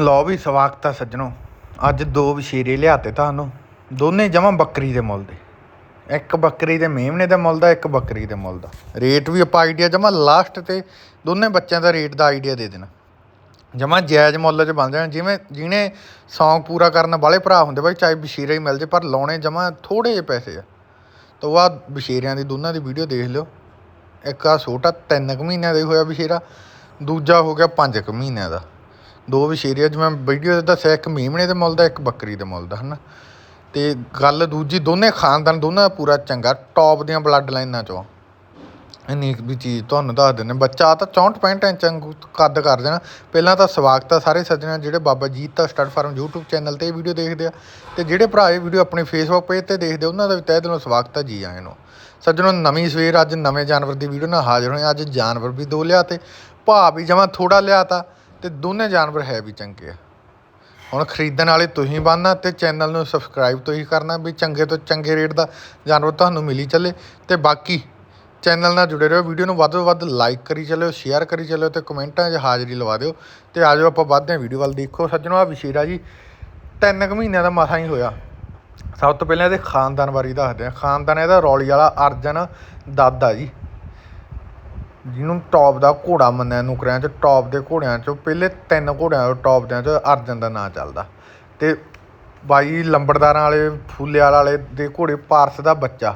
ਲਓ ਵੀ ਸਵਾਗਤ ਆ ਸੱਜਣੋ, ਅੱਜ ਦੋ ਵਸ਼ੀਰੇ ਲਿਆਤੇ ਤੁਹਾਨੂੰ, ਦੋਨੇ ਜਮਾਂ ਬੱਕਰੀ ਦੇ ਮੁੱਲ ਦੇ। ਇੱਕ ਬੱਕਰੀ ਦੇ ਮੇਮਨੇ ਦੇ ਮੁੱਲ ਦਾ, ਇੱਕ ਬੱਕਰੀ ਦੇ ਮੁੱਲ ਦਾ। ਰੇਟ ਵੀ ਆਪਾਂ ਆਈਡੀਆ ਜਮਾਂ ਲਾਸਟ ਤੇ ਦੋਨੇ ਬੱਚਿਆਂ ਦਾ ਰੇਟ ਦਾ ਆਈਡੀਆ ਦੇ ਦੇਣਾ। ਜਮਾਂ ਜਾਇਜ਼ ਮੁੱਲ 'ਚ ਬਣ ਜਾਣ, ਜਿਵੇਂ ਜਿਹਨੇ ਸੌਂਗ ਪੂਰਾ ਕਰਨ ਵਾਲੇ ਭਰਾ ਹੁੰਦੇ ਬਾਈ, ਚਾਹੇ ਵਸ਼ੀਰਾ ਹੀ ਮਿਲ ਜੇ, ਪਰ ਲਾਉਣੇ ਜਮਾਂ ਥੋੜੇ ਜਿਹੇ ਪੈਸੇ ਆ। ਤੋਂ ਆ ਵਸ਼ੀਰਿਆਂ ਦੀ ਦੋਨਾਂ ਦੀ ਵੀਡੀਓ ਦੇਖ ਲਿਓ। ਇੱਕ ਆ ਛੋਟਾ 3 ਕੁ ਮਹੀਨਿਆਂ ਦਾ ਹੀ ਹੋਇਆ ਵਸ਼ੀਰਾ ਦੂਜਾ ਹੋ ਗਿਆ 5 ਕੁ ਮਹੀਨਿਆਂ ਦਾ। ਦੋ ਵਸ਼ੀਰੇ ਜਿਵੇਂ ਵੀਡੀਓ 'ਚ ਦੱਸਿਆ, ਇੱਕ ਮੀਮਣੇ ਦੇ ਮੁੱਲ ਦਾ, ਇੱਕ ਬੱਕਰੀ ਦੇ ਮੁੱਲ ਦਾ ਹੈ ਨਾ ਅਤੇ ਗੱਲ ਦੂਜੀ ਦੋਨੇ ਖਾਨਦਾਨ, ਦੋਨਾਂ ਦਾ ਪੂਰਾ ਚੰਗਾ ਟੌਪ ਦੀਆਂ ਬਲੱਡ ਲਾਈਨਾਂ ਚੋਂ। ਇੰਨੀ ਕੁ ਵੀ ਚੀਜ਼ ਤੁਹਾਨੂੰ ਦੱਸ ਦਿੰਦੇ ਬੱਚਾ ਤਾਂ 64 65 ਇੰਚ ਵਾਂਗੂ ਕੱਦ ਕਰ ਦੇਣਾ। ਪਹਿਲਾਂ ਤਾਂ ਸਵਾਗਤ ਆ ਸਾਰੇ ਸੱਜਣਾਂ, ਜਿਹੜੇ ਬਾਬਾ ਜੀਤ ਦਾ ਸਟੱਡ ਫਾਰਮ YouTube ਚੈਨਲ ਤੇ ਇਹ ਵੀਡੀਓ ਦੇਖਦੇ ਆ। ਤੇ ਜਿਹੜੇ ਭਰਾ ਇਹ ਵੀਡੀਓ ਆਪਣੇ Facebook ਪੇਜ ਤੇ ਦੇਖਦੇ ਉਹਨਾਂ ਦਾ ਵੀ ਤਹਿ ਦਿਲੋਂ ਸਵਾਗਤ ਆ ਜੀ ਆਇਆਂ ਨੂੰ। ਸੱਜਣੋ, ਨਵੀਂ ਸਵੇਰ, ਅੱਜ ਨਵੇਂ ਜਾਨਵਰ ਦੀ ਵੀਡੀਓ ਨਾਲ ਹਾਜ਼ਰ ਹੋਏ ਅੱਜ ਜਾਨਵਰ ਵੀ ਦੋ ਲਿਆ ਤੇ ਭਾਅ ਵੀ ਜਮਾਂ ਥੋੜਾ ਲਿਆ ਤਾ ਤੇ ਦੋਨੇ ਜਾਨਵਰ ਹੈ ਵੀ ਚੰਗੇ ਆ। ਹੁਣ ਖਰੀਦਣ ਵਾਲੇ ਤੁਸੀਂ ਬਣਨਾ ਤੇ ਚੈਨਲ ਨੂੰ ਸਬਸਕ੍ਰਾਈਬ ਤੁਸੀਂ ਕਰਨਾ ਵੀ ਚੰਗੇ ਤੋਂ ਚੰਗੇ ਰੇਟ ਦਾ ਜਾਨਵਰ ਤੁਹਾਨੂੰ ਮਿਲੀ ਚੱਲੇ ਤੇ ਬਾਕੀ ਚੈਨਲ ਨਾਲ ਜੁੜੇ ਰਹੋ, ਵੀਡੀਓ ਨੂੰ ਵੱਧ ਤੋਂ ਵੱਧ ਲਾਈਕ ਕਰੀ ਚੱਲਿਓ ਸ਼ੇਅਰ ਕਰੀ ਚੱਲਿਓ ਤੇ ਕਮੈਂਟਾਂ 'ਚ ਹਾਜ਼ਰੀ ਲਵਾ ਦਿਓ ਤੇ ਆਜੋ ਆਪਾਂ ਵੱਧਦੇ ਹਾਂ ਵੀਡੀਓ ਵੱਲ ਦੇਖੋ। ਸੱਜਣੋ ਆ ਵਿਸ਼ੇਰਾ ਜੀ, ਤਿੰਨ ਕੁ ਮਹੀਨਿਆਂ ਦਾ ਮਸਾਂ ਹੀ ਹੋਇਆ। ਸਭ ਤੋਂ ਪਹਿਲਾਂ ਇਹਦੇ ਖਾਨਦਾਨ ਬਾਰੇ ਦੱਸਦੇ ਆ ਖਾਨਦਾਨ ਇਹਦਾ ਰੌਲੀ ਵਾਲਾ ਅਰਜਨ ਦਾਦਾ ਜੀ। ਜਿਹਨੂੰ ਟੌਪ ਦਾ ਘੋੜਾ ਮੰਨਿਆ ਨੁਕਰਿਆਂ 'ਚ ਟੌਪ ਦੇ ਘੋੜਿਆਂ 'ਚੋਂ ਪਹਿਲੇ ਤਿੰਨ ਘੋੜਿਆਂ 'ਚੋਂ ਟੌਪ ਦਿਆਂ 'ਚ ਅਰਜਨ ਦਾ ਨਾਂ ਚੱਲਦਾ। ਅਤੇ ਬਾਈ ਲੰਬੜਦਾਰਾਂ ਵਾਲੇ ਫੂਲੇ ਵਾਲੇ ਦੇ ਘੋੜੇ ਪਾਰਸ ਦਾ ਬੱਚਾ।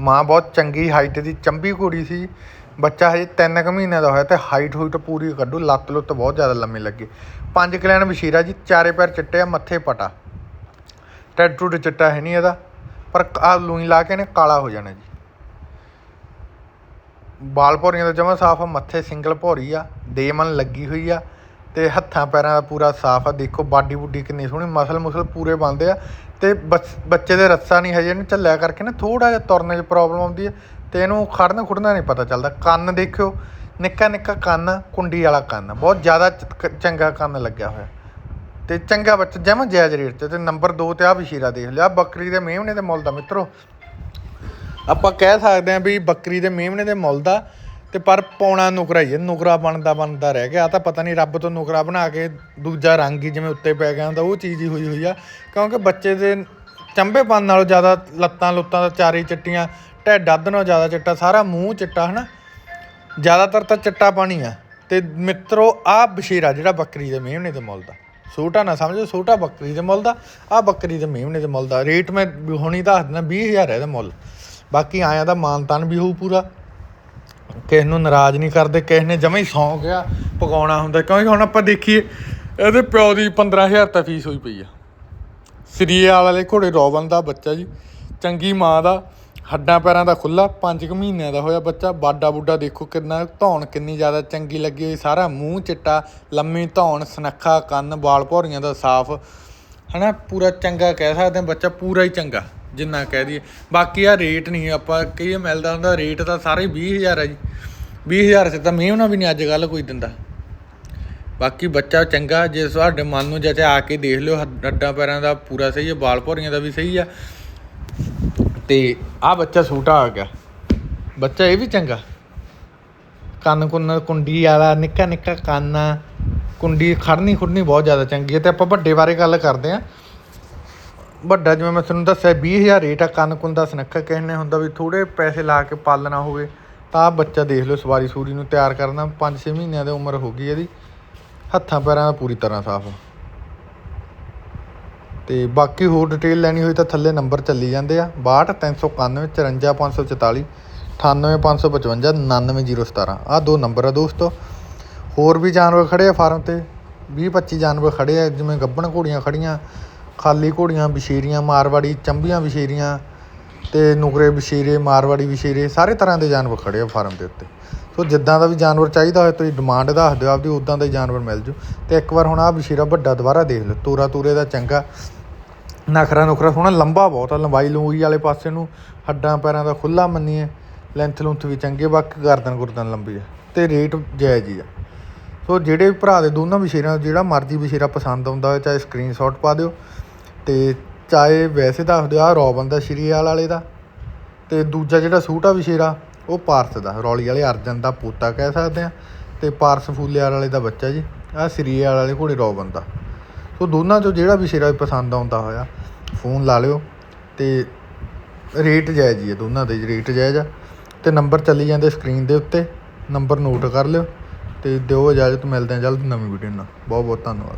ਮਾਂ ਬਹੁਤ ਚੰਗੀ ਹਾਈਟ ਦੀ ਚੰਬੀ ਘੋੜੀ ਸੀ। ਬੱਚਾ ਹਜੇ ਤਿੰਨ ਕੁ ਮਹੀਨਿਆਂ ਦਾ ਹੋਇਆ ਤੇ ਹਾਈਟ ਹੂਈਟ ਪੂਰੀ ਕੱਢੂ, ਲੱਤ ਲੁੱਤ ਬਹੁਤ ਜ਼ਿਆਦਾ ਲੰਮੀ ਲੱਗੀ। ਪੰਜ ਕਲਿਆਣ ਵਸ਼ੀਰਾ ਜੀ, ਚਾਰੇ ਪੈਰ ਚਿੱਟੇ ਆ, ਮੱਥੇ ਪਟਾ। ਟੈਟੂ ਤੇ ਚਿੱਟਾ ਹੈ ਨਹੀਂ ਇਹਦਾ, ਪਰ ਆ ਲੂਈ ਲਾ ਕੇ ਨੇ ਕਾਲਾ ਹੋ ਜਾਣਾ ਜੀ। ਬਾਲ ਭੌਰੀਆਂ ਦਾ ਜਮਾ ਸਾਫ਼ ਆ ਮੱਥੇ ਸਿੰਗਲ ਭੌਰੀ ਆ ਦੇਮਨ ਲੱਗੀ ਹੋਈ ਆ ਤੇ ਹੱਥਾਂ ਪੈਰਾਂ ਦਾ ਪੂਰਾ ਸਾਫ਼ ਆ। ਦੇਖੋ ਬਾਡੀ ਬੁੱਡੀ ਕਿੰਨੀ ਸੋਹਣੀ, ਮਸਲ ਮੁਸਲ ਪੂਰੇ ਬਣਦੇ ਆ ਤੇ ਬੱਚ- ਬੱਚੇ ਦੇ ਰੱਸਾ ਨਹੀਂ ਹਜੇ ਇਹਨੂੰ ਝੱਲਿਆ ਕਰਕੇ ਨਾ ਥੋੜਾ ਜਿਹਾ ਤੁਰਨ 'ਚ ਪ੍ਰੋਬਲਮ ਆਉਂਦੀ ਹੈ ਤੇ ਇਹਨੂੰ ਖੜਨਾ ਖੁੜਨਾ ਨਹੀਂ ਪਤਾ ਚੱਲਦਾ। ਕੰਨ ਦੇਖਿਓ, ਨਿੱਕਾ ਨਿੱਕਾ ਕੰਨ, ਕੁੰਡੀ ਵਾਲਾ ਕੰਨ, ਬਹੁਤ ਜ਼ਿਆਦਾ ਚੰਗਾ ਕੰਨ ਲੱਗਿਆ ਹੋਇਆ। ਤੇ ਚੰਗਾ ਬੱਚਾ ਜਮਾ ਜਾਇਜ਼ ਰੇਟ ਤੇ ਤੇ ਨੰਬਰ 2 ਤੇ ਆ ਬਸ਼ੀਰਾ ਦੇਖ ਲਿਆ ਬੱਕਰੀ ਦੇ ਮੇਮਣੇ ਦੇ ਮੁੱਲ ਦਾ ਮਿੱਤਰੋ। ਆਪਾਂ ਕਹਿ ਸਕਦੇ ਹਾਂ ਵੀ ਬੱਕਰੀ ਦੇ ਮੇਮਣੇ ਦੇ ਮੁੱਲ ਦਾ ਤੇ ਪਰ ਪੌਣਾ ਨੁਕਰਾ ਹੀ ਹੈ, ਨੁਕਰਾ ਬਣਦਾ ਬਣਦਾ ਰਹਿ ਗਿਆ। ਆਹ ਤਾਂ ਪਤਾ ਨਹੀਂ ਰੱਬ ਤੋਂ ਨੁਕਰਾ ਬਣਾ ਕੇ ਦੂਜਾ ਰੰਗ ਹੀ ਜਿਵੇਂ ਉੱਤੇ ਪੈ ਗਿਆ ਹੁੰਦਾ, ਉਹ ਚੀਜ਼ ਹੀ ਹੋਈ ਹੋਈ ਆ। ਕਿਉਂਕਿ ਬੱਚੇ ਦੇ ਚੰਬੇਪਨ ਨਾਲੋਂ ਜ਼ਿਆਦਾ ਲੱਤਾਂ ਲੁੱਤਾਂ ਦਾ ਚਾਰੇ ਚਿੱਟੀਆਂ, ਢਿੱਡ ਅੱਧ ਨਾਲੋਂ ਜ਼ਿਆਦਾ ਚਿੱਟਾ, ਸਾਰਾ ਮੂੰਹ ਚਿੱਟਾ ਹਨਾ। ਜ਼ਿਆਦਾਤਰ ਤਾਂ ਚਿੱਟਾ ਪਾਣੀ ਆ। ਤੇ ਮਿੱਤਰੋ ਆ ਬਸ਼ੀਰਾ ਜਿਹੜਾ ਬੱਕਰੀ ਦੇ ਮੇਮਣੇ ਦੇ ਮੁੱਲ ਦਾ ਛੋਟਾ ਨਾ ਸਮਝੋ ਛੋਟਾ ਬੱਕਰੀ ਦੇ ਮੁੱਲ ਦਾ ਆ ਬੱਕਰੀ ਦੇ ਮੇਮਣੇ ਦੇ ਮੁੱਲ ਦਾ। ਰੇਟ ਮੈਂ ਹੁਣੀ ਦੱਸ ਦਿੰਦਾ 20000 ਹੈ ਇਹਦਾ ਮੁੱਲ। ਬਾਕੀ ਆਇਆਂ ਦਾ ਮਾਨਤਾਨ ਵੀ ਹੋਊ ਪੂਰਾ। ਕਿਸੇ ਨੂੰ ਨਾਰਾਜ਼ ਨਹੀਂ ਕਰਦੇ, ਕਿਸੇ ਨੇ ਜਮਾਂ ਹੀ ਸੌਂ ਗਿਆ ਪਕਾਉਣਾ ਹੁੰਦਾ। ਕਿਉਂਕਿ ਹੁਣ ਆਪਾਂ ਦੇਖੀਏ, ਇਹਦੇ ਪਿਓ ਦੀ 15000 ਤਾਂ ਫੀਸ ਹੋਈ ਪਈ ਆ। ਸਰੀਆ ਵਾਲੇ ਘੋੜੇ ਰੋਵਨ ਦਾ ਬੱਚਾ ਜੀ। ਚੰਗੀ ਮਾਂ ਦਾ, ਹੱਡਾਂ ਪੈਰਾਂ ਦਾ ਖੁੱਲਾ 5 ਕੁ ਮਹੀਨਿਆਂ ਦਾ ਹੋਇਆ ਬੱਚਾ। ਬਾਡਾ ਬੁੱਢਾ ਦੇਖੋ ਕਿੰਨਾ, ਧੌਣ ਕਿੰਨੀ ਜ਼ਿਆਦਾ ਚੰਗੀ ਲੱਗੀ ਹੋਈ। ਸਾਰਾ ਮੂੰਹ ਚਿੱਟਾ, ਲੰਮੀ ਧੌਣ, ਸਨੱਖਾ ਕੰਨ, ਵਾਲ ਭੌਰੀਆਂ ਦਾ ਸਾਫ਼। ਹਨਾ, ਪੂਰਾ ਚੰਗਾ ਕਹਿ ਸਕਦੇ ਹਾਂ, ਬੱਚਾ ਪੂਰਾ ਹੀ ਚੰਗਾ, ਜਿੰਨਾ ਕਹਿ ਦਈਏ। ਬਾਕੀ ਆ ਰੇਟ ਨਹੀਂ, ਆਪਾਂ ਕਹੀਏ ਮਿਲਦਾ ਹੁੰਦਾ ਰੇਟ ਤਾਂ ਸਾਰੇ 20000 ਆ ਜੀ। 20000 ਸੇ ਤਾਂ ਮਹੀਨਾ ਵੀ ਨਹੀਂ ਅੱਜ ਕੱਲ ਕੋਈ ਦਿੰਦਾ। ਬਾਕੀ ਬੱਚਾ ਚੰਗਾ, ਜੇ ਤੁਹਾਡੇ ਮਨ ਨੂੰ ਜਚੇ ਆ ਕੇ ਦੇਖ ਲਿਓ ਹੱਡ- ਹੱਡਾਂ ਪੈਰਾਂ ਦਾ ਪੂਰਾ ਸਹੀ ਹੈ ਬਾਲ ਭੋਰੀਆਂ ਦਾ ਵੀ ਸਹੀ ਆ। ਤੇ ਆ ਬੱਚਾ ਛੋਟਾ ਆ ਗਿਆ। ਬੱਚਾ ਇਹ ਵੀ ਚੰਗਾ। ਕੰਨ ਕੁੰਨ ਕੁੰਡੀ ਵਾਲਾ ਨਿੱਕਾ ਨਿੱਕਾ ਕੰਨ ਆ। ਕੁੰਡੀ ਖੜਨੀ ਖੁੜਨੀ ਬਹੁਤ ਜ਼ਿਆਦਾ ਚੰਗੀ ਹੈ ਤੇ ਆਪਾਂ ਵੱਡੇ ਬਾਰੇ ਗੱਲ ਕਰਦੇ ਆ ਵੱਡਾ ਜਿਵੇਂ ਮੈਂ ਤੁਹਾਨੂੰ ਦੱਸਿਆ 20000 ਰੇਟ ਆ, ਕੰਨ ਕੁੰਦਾ ਦਾ ਸੁਨੱਖਾ ਹੁੰਦਾ ਵੀ ਥੋੜੇ ਪੈਸੇ ਲਾ ਕੇ ਪਾਲਣਾ ਹੋਵੇ, ਤਾਂ ਆਹ ਬੱਚਾ ਦੇਖ ਲਓ ਸਵਾਰੀ ਸੂਰੀ ਨੂੰ ਤਿਆਰ ਕਰਨਾ 5-6 ਮਹੀਨਿਆਂ ਦੀ ਉਮਰ ਹੋ ਗਈ ਇਹਦੀ। ਹੱਥਾਂ ਪੈਰਾਂ ਦਾ ਪੂਰੀ ਤਰ੍ਹਾਂ ਸਾਫ਼ ਆ ਤੇ ਬਾਕੀ ਹੋਰ ਡਿਟੇਲ ਲੈਣੀ ਹੋਈ ਤਾਂ ਥੱਲੇ ਨੰਬਰ ਚੱਲੀ ਜਾਂਦੇ ਆ 62 391 54 544 98555 99017 ਆ ਦੋ ਨੰਬਰ ਆ ਦੋਸਤੋ। ਹੋਰ ਵੀ ਜਾਨਵਰ ਖੜ੍ਹੇ ਆ ਫਾਰਮ ਤੇ, ਵੀਹ ਪੱਚੀ ਜਾਨਵਰ ਖੜ੍ਹੇ ਆ, ਜਿਵੇਂ ਗੱਭਣ ਘੋੜੀਆਂ ਖੜ੍ਹੀਆਂ ਖਾਲੀ ਘੋੜੀਆਂ ਵਿਸ਼ੇਰੀਆਂ ਮਾਰਵਾੜੀ, ਚੰਬੀਆਂ ਵਿਸ਼ੇਰੀਆਂ ਅਤੇ ਨੁਕਰੇ ਵਿਸ਼ੇਰੇ ਮਾਰਵਾੜੀ ਵਿਸ਼ੇਰੇ ਸਾਰੇ ਤਰ੍ਹਾਂ ਦੇ ਜਾਨਵਰ ਖੜ੍ਹੇ ਆ ਫਾਰਮ ਦੇ ਉੱਤੇ। ਸੋ ਜਿੱਦਾਂ ਦਾ ਵੀ ਜਾਨਵਰ ਚਾਹੀਦਾ ਹੋਏ, ਤੁਸੀਂ ਡਿਮਾਂਡ ਦੱਸ ਦਿਓ, ਆਪਦੀ ਉਦਾਂ ਦਾ ਹੀ ਜਾਨਵਰ ਮਿਲ ਜੂ। ਅਤੇ ਇੱਕ ਵਾਰ ਹੁਣ ਆਹ ਵਿਸ਼ੇਰਾ ਵੱਡਾ ਦੁਬਾਰਾ ਦੇਖ ਲਓ, ਤੋਰਾ ਤੂਰੇ ਦਾ ਚੰਗਾ, ਨਖਰਾ ਨੁਖਰਾ, ਸੋਹਣਾ ਲੰਬਾ ਬਹੁਤ ਆ, ਲੰਬਾਈ ਲੰਬੂਈ ਵਾਲੇ ਪਾਸੇ ਨੂੰ ਹੱਡਾਂ ਪੈਰਾਂ ਦਾ ਖੁੱਲਾ ਮੰਨੀਏ ਲੈਂਥ ਲੁੰਥ ਵੀ ਚੰਗੇ, ਬਾਕੀ ਗਰਦਨ ਗੁਰਦਨ ਲੰਬੀ ਆ ਅਤੇ ਰੇਟ ਜਾਇਜ਼ ਹੀ ਆ। ਸੋ ਜਿਹੜੇ ਭਰਾ ਦੇ ਦੋਨਾਂ ਵਿਸ਼ੇਰਾ, ਜਿਹੜਾ ਮਰਜ਼ੀ ਵਿਸ਼ੇਰਾ ਪਸੰਦ ਆਉਂਦਾ ਹੋਵੇ, ਚਾਹੇ ਸਕਰੀਨਸ਼ਾਟ ਪਾ ਦਿਓ ਤੇ ਚਾਹੇ ਵੈਸੇ ਦੱਸ ਦਿਓ ਆ ਰੋਬਨ ਦਾ ਸ੍ਰੀ ਆਲ਼ ਵਾਲੇ ਦਾ ਤੇ ਦੂਜਾ ਜਿਹੜਾ ਸੂਟ ਆ ਵਿਸ਼ੇਰਾ, ਉਹ ਪਾਰਸ ਦਾ, ਰੌਲੀ ਵਾਲੇ ਅਰਜਨ ਦਾ ਪੋਤਾ ਕਹਿ ਸਕਦੇ ਆ ਤੇ ਪਾਰਸ ਫੂਲਿਆਰ ਵਾਲੇ ਦਾ ਬੱਚਾ ਜੀ ਆ ਸ਼੍ਰੀਆਲ ਵਾਲੇ ਘੋੜੇ ਰੋਬਨ ਦਾ ਸੋ ਦੋਨਾਂ ਚੋਂ ਜਿਹੜਾ ਵਿਸ਼ੇਰਾ ਪਸੰਦ ਆਉਂਦਾ ਹੋਇਆ, ਫੋਨ ਲਾ ਲਿਓ ਤੇ ਰੇਟ ਜਾਇਜ਼ ਹੀ ਹੈ ਦੋਨਾਂ ਦੇ ਰੇਟ ਜਾਇਜ਼ ਆ ਤੇ ਨੰਬਰ ਚੱਲੀ ਜਾਂਦੇ ਸਕਰੀਨ ਦੇ ਉੱਤੇ ਨੰਬਰ ਨੋਟ ਕਰ ਲਿਓ। ਅਤੇ ਦਿਓ ਇਜਾਜ਼ਤ ਮਿਲਦੇ ਹਾਂ ਜਲਦ ਨਵੀਂ ਵੀਡੀਓ ਨਾਲ। ਬਹੁਤ ਬਹੁਤ ਧੰਨਵਾਦ।